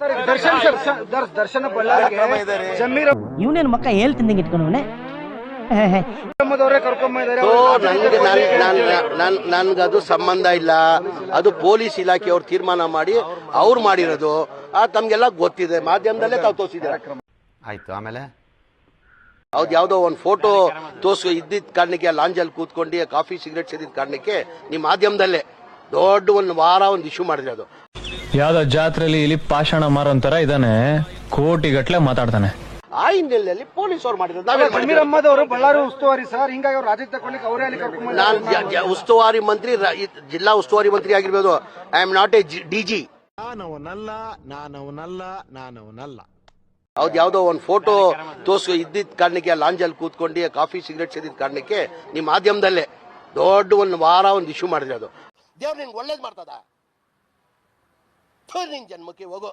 Darshan sir ದರ್ಶನ ಜಮೀರ್ ಇವನೇನು ಮಕ್ಕ ಹೇಳ್ ಇಟ್ಕೊಂಡವನೆ ನನ್ ನನ್ಗದು ಸಂಬಂಧ ಇಲ್ಲ. ಅದು ಪೊಲೀಸ್ ಇಲಾಖೆ ಅವ್ರು ತೀರ್ಮಾನ ಮಾಡಿ ಅವ್ರು ಮಾಡಿರೋದು. ಆ ತಮ್ಗೆಲ್ಲ ಗೊತ್ತಿದೆ. ಮಾಧ್ಯಮದಲ್ಲೇ ತಾವು ತೋರಿಸಿದ್ದಾರೆ? ಆಯ್ತು ಆಮೇಲೆ? ಹೌದು ಯಾವ್ದೋ ಒಂದು ಫೋಟೋ ತೋರ್ಸು ಇದ್ದಿದ್ ಕಾರಣಕ್ಕೆ ಲಾಂಜಲ್ಲಿ ಕೂತ್ಕೊಂಡು ಕಾಫಿ ಸಿಗರೇಟ್ ಸೇರಿದ ಕಾರಣಕ್ಕೆ ನಿಮ್ಮ ಮಾಧ್ಯಮದಲ್ಲೇ ದೊಡ್ಡ ಒಂದು ವಾರ ಒಂದು ಇಶ್ಯೂ ಮಾಡಿದ್ರೆ ಅದು ಯಾವ್ದೋ ಜಾತ್ರೆಯಲ್ಲಿ ಇಲ್ಲಿ ಪಾಷಾಣ ಮಾರೋಂತರ ಇದಾನೆ ಕೋಟಿ ಗಟ್ಲೆ ಮಾತಾಡ್ತಾನೆ. ಆ ಹಿನ್ನೆಲೆಯಲ್ಲಿ ಪೊಲೀಸ್ ಅವ್ರು ಮಾಡಿದ್ರು ನಾವೇನ್? ಅಹಮದ್ ಬಳ್ಳಾರಿ ಉಸ್ತುವಾರಿ ಸರ್ ಹಿಂಗಾಗಿ ಅವ್ರು ರಾಜ್ಯ ತಗೊಳ್ಳಿಕ್ಕೆ ಅವರೇ ಅಲ್ಲಿ ಕರ್ಕೊಂಡ್ ನಾನ್ ಜ- ಜ- ಉಸ್ತುವಾರಿ ಮಂತ್ರಿ ರ- ಜಿಲ್ಲಾ ಉಸ್ತುವಾರಿ ಮಂತ್ರಿ ಆಗಿರ್ಬೋದು. I am not a DG ನಾನವನಲ್ಲ ನಾನವನಲ್ಲ ನಾನವನಲ್ಲ. ಹೌದು ಯಾವ್ದೋ ಒಂದು ಫೋಟೋ ತೋರ್ಸು ಇದ್ದಿದ್ದ ಕಾರಣಕ್ಕೆ ಲಾಂಜಲ್ಲಿ ಕೂತ್ಕೊಂಡು ಕಾಫಿ ಸಿಗರೇಟ್ ಸೇರಿದ ಕಾರಣಕ್ಕೆ ನಿಮ್ಮ ಮಾಧ್ಯಮದಲ್ಲೇ ದೊಡ್ಡ ಒಂದು ವಾರ ಒಂದು ಇಶ್ಯೂ ಮಾಡಿದ್ರೆ ಅದು. ದೇವ್ರು ನಿಂಗೆ ಒಳ್ಳೇದು ಮಾಡ್ತದ? ನಿನ್ ಜನ್ಮಕ್ಕೆ ಹೋಗೋ